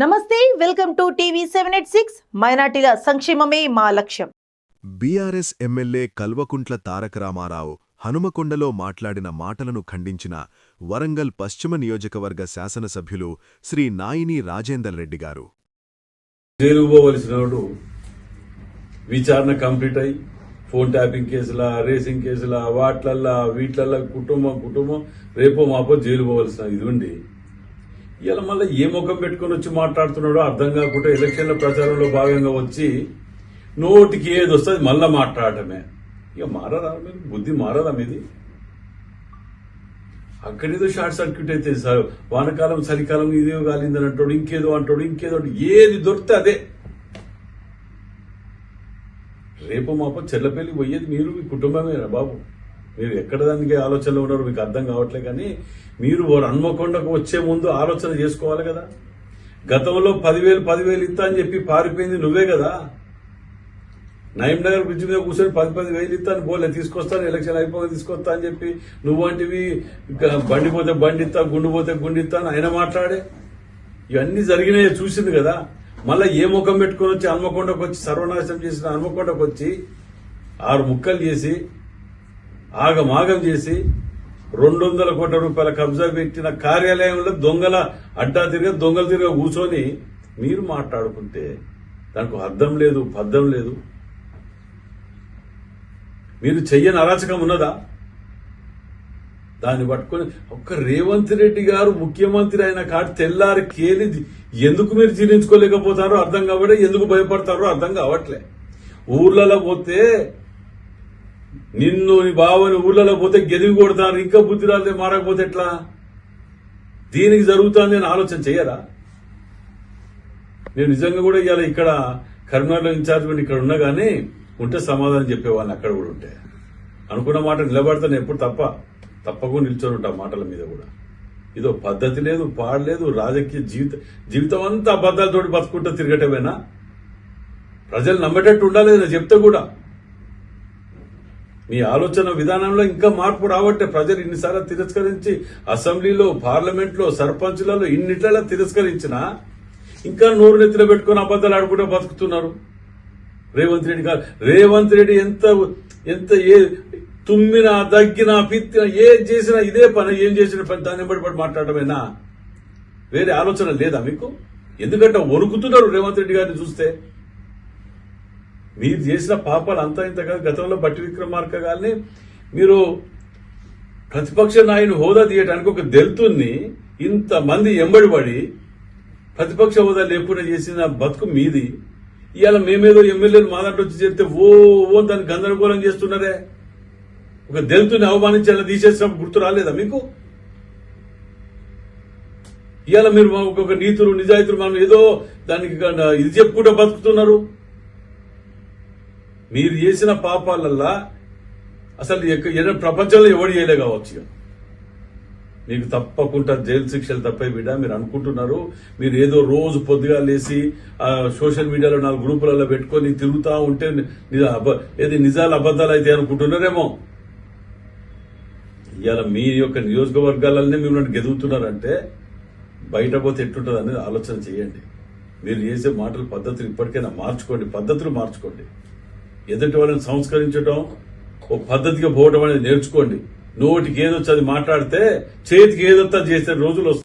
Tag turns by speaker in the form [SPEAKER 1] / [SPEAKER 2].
[SPEAKER 1] నమస్తే welcome to TV seven eight six. మైనార్టీల సంక్షేమమే మా లక్ష్యం.
[SPEAKER 2] బీఆర్ఎస్ ఎమ్మెల్యే కల్వకుంట్ల తారక రామారావు హనుమకొండలో మాట్లాడిన మాటలను ఖండించిన వరంగల్ పశ్చిమ నియోజకవర్గ శాసనసభ్యులు శ్రీ నాయిని రాజేందర్ రెడ్డి గారు.
[SPEAKER 3] విచారణ కంప్లీట్ అయ్యి ఫోన్ ట్యాపింగ్ కేసుల రేసింగ్ కేసుల వాట్లల్లా వీట్లల్లా కుటుంబం కుటుంబం రేపో మాపో జైలు పోవలసిన ఇది ఉండి ఇలా మళ్ళీ ఏ ముఖం పెట్టుకుని వచ్చి మాట్లాడుతున్నాడో అర్థం కాకుండా ఎలక్షన్ల ప్రచారంలో భాగంగా వచ్చి నోటికి ఏది వస్తుంది మళ్ళా మాట్లాడటమే. ఇక మారదా మీరు? బుద్ధి మారదా మీది? అక్కడేదో షార్ట్ సర్క్యూట్ అయితే సార్ వానకాలం చలికాలం ఇదే కాలిందని అంటాడు ఇంకేదో అంటాడు ఇంకేదో ఏది దొరికితే అదే. రేపు మాప చెల్లపల్లి పోయేది మీరు మీ కుటుంబమేనా బాబు? మీరు ఎక్కడ దానికి ఆలోచనలో ఉన్నారో మీకు అర్థం కావట్లే కానీ మీరు వారు హన్మకొండకు వచ్చే ముందు ఆలోచన చేసుకోవాలి కదా. గతంలో పదివేలు పదివేలు ఇస్తా అని చెప్పి పారిపోయింది నువ్వే కదా. నయం నగర్ బ్రిడ్జ్ మీద కూర్చొని పది పది వేలు ఇస్తాను పోలే తీసుకొస్తాను ఎలక్షన్ అయిపోయి తీసుకొస్తా అని చెప్పి నువ్వంటివి బండి పోతే బండి ఇస్తా గుండు పోతే గుండు ఇస్తాను ఆయన మాట్లాడే. ఇవన్నీ జరిగినాయి చూసింది కదా. మళ్ళీ ఏ ముఖం పెట్టుకొని వచ్చి హన్మకొండకు వచ్చి సర్వనాశనం చేసిన హన్మకొండకు వచ్చి ఆరు ముక్కలు చేసి ఆగమాగం చేసి రెండు వందల కోట్ల రూపాయల కబ్జా పెట్టిన కార్యాలయంలో దొంగల అడ్డా తిరిగి దొంగలు తిరిగి కూర్చొని మీరు మాట్లాడుకుంటే దానికి అర్థం లేదు పద్ధం లేదు. మీరు చెయ్యని అరాచకం ఉన్నదా? దాన్ని పట్టుకొని ఒక్క రేవంత్ రెడ్డి గారు ముఖ్యమంత్రి అయిన కాటి తెల్లారి కేలి ఎందుకు మీరు జీర్ణించుకోలేకపోతారో అర్థం కావట్లే ఎందుకు భయపడతారో అర్థం కావట్లే. ఊర్లలో పోతే నిన్ను నీ బావని ఊర్లలో పోతే గెదివి కొడతాను ఇంకా బుద్ధి రాలే మారకపోతే ఎట్లా? దీనికి జరుగుతుంది అని ఆలోచన చేయరా? నేను నిజంగా కూడా ఇవాళ ఇక్కడ కరీంనగర్లో ఇన్ఛార్జ్ ఇక్కడ ఉన్నా కానీ ఉంటే సమాధానం చెప్పేవాళ్ళని అక్కడ కూడా ఉంటే. అనుకున్న మాట నిలబడతాను ఎప్పుడు తప్ప తప్పకుండా నిల్చొని ఉంటా మాటల మీద కూడా. ఇదో పద్ధతి లేదు పాడలేదు రాజకీయ జీవిత జీవితం అంతా అబద్ధాలతోటి బతుకుంటా తిరగటమేనా? ప్రజలు నమ్మేటట్టు ఉండాలి నేను చెప్తే కూడా. మీ ఆలోచన విధానంలో ఇంకా మార్పు రావట్టే. ప్రజలు ఇన్నిసార్లు తిరస్కరించి అసెంబ్లీలో పార్లమెంట్లో సర్పంచ్లలో ఇన్నిట్లలో తిరస్కరించినా ఇంకా నోరు నెత్తిన పెట్టుకుని అబద్ధాలు ఆడుకుంటూ బతుకుతున్నారు. రేవంత్ రెడ్డి గారు. రేవంత్ రెడ్డి ఎంత ఎంత ఏ తుమ్మినా దగ్గినా పిత్తినా ఏం చేసినా ఇదే పని ఏం చేసిన పని దాన్ని బట్టి బట్టి మాట్లాడమేనా వేరే ఆలోచన లేదా మీకు? ఎందుకంటే వణుకుతున్నారు రేవంత్ రెడ్డి గారిని చూస్తే. మీరు చేసిన పాపాలు అంతా ఇంత కాదు. గతంలో బట్టి విక్రమార్క గారిని మీరు ప్రతిపక్ష నాయకుని హోదా తీయడానికి ఒక దళితుల్ని ఇంతమంది ఎంబడిపడి ప్రతిపక్ష హోదా లేకుండా చేసిన బతుకు మీది. ఇవాళ మేమేదో ఎమ్మెల్యేలు మా దాంట్లో వచ్చి చేస్తే ఓ ఓ దాన్ని గందరగోళం చేస్తున్నారే. ఒక దళితుని అవమానించేలా తీసేసినప్పుడు గుర్తు రాలేదా మీకు? ఇవాళ మీరు మా ఒక నీతులు నిజాయితీలు మనం ఏదో దానికి ఇది చెప్పుకుంటూ బతుకుతున్నారు. మీరు చేసిన పాపాలల్లా అసలు ఎక్క- ప్రపంచంలో ఎవడు చేయలే కావచ్చు మీకు తప్పకుండా జైలు శిక్షలు తప్పే బిడ్డ మీరు అనుకుంటున్నారు. మీరు ఏదో రోజు పొద్దుగా లేసి సోషల్ మీడియాలో నాలుగు గ్రూపులలో పెట్టుకొని తిరుగుతా ఉంటే నిజ- అబ- ఏది నిజాలు అబద్ధాలు అయితే అనుకుంటున్నారేమో. ఇవాళ మీ యొక్క నియోజకవర్గాలనే మిమ్మల్ని గెదుగుతున్నారంటే బయట పోతే ఎట్టుంటుంది అనేది ఆలోచన చేయండి. మీరు చేసే మాటల పద్ధతులు ఇప్పటికైనా మార్చుకోండి పద్ధతులు మార్చుకోండి. ఎదుటి వాళ్ళని సంస్కరించడం ఒక పద్ధతిగా పోవడం అనేది నేర్చుకోండి. నోటికి ఏదొచ్చి అది మాట్లాడితే చేతికి ఏదొచ్చా చేసే రోజులు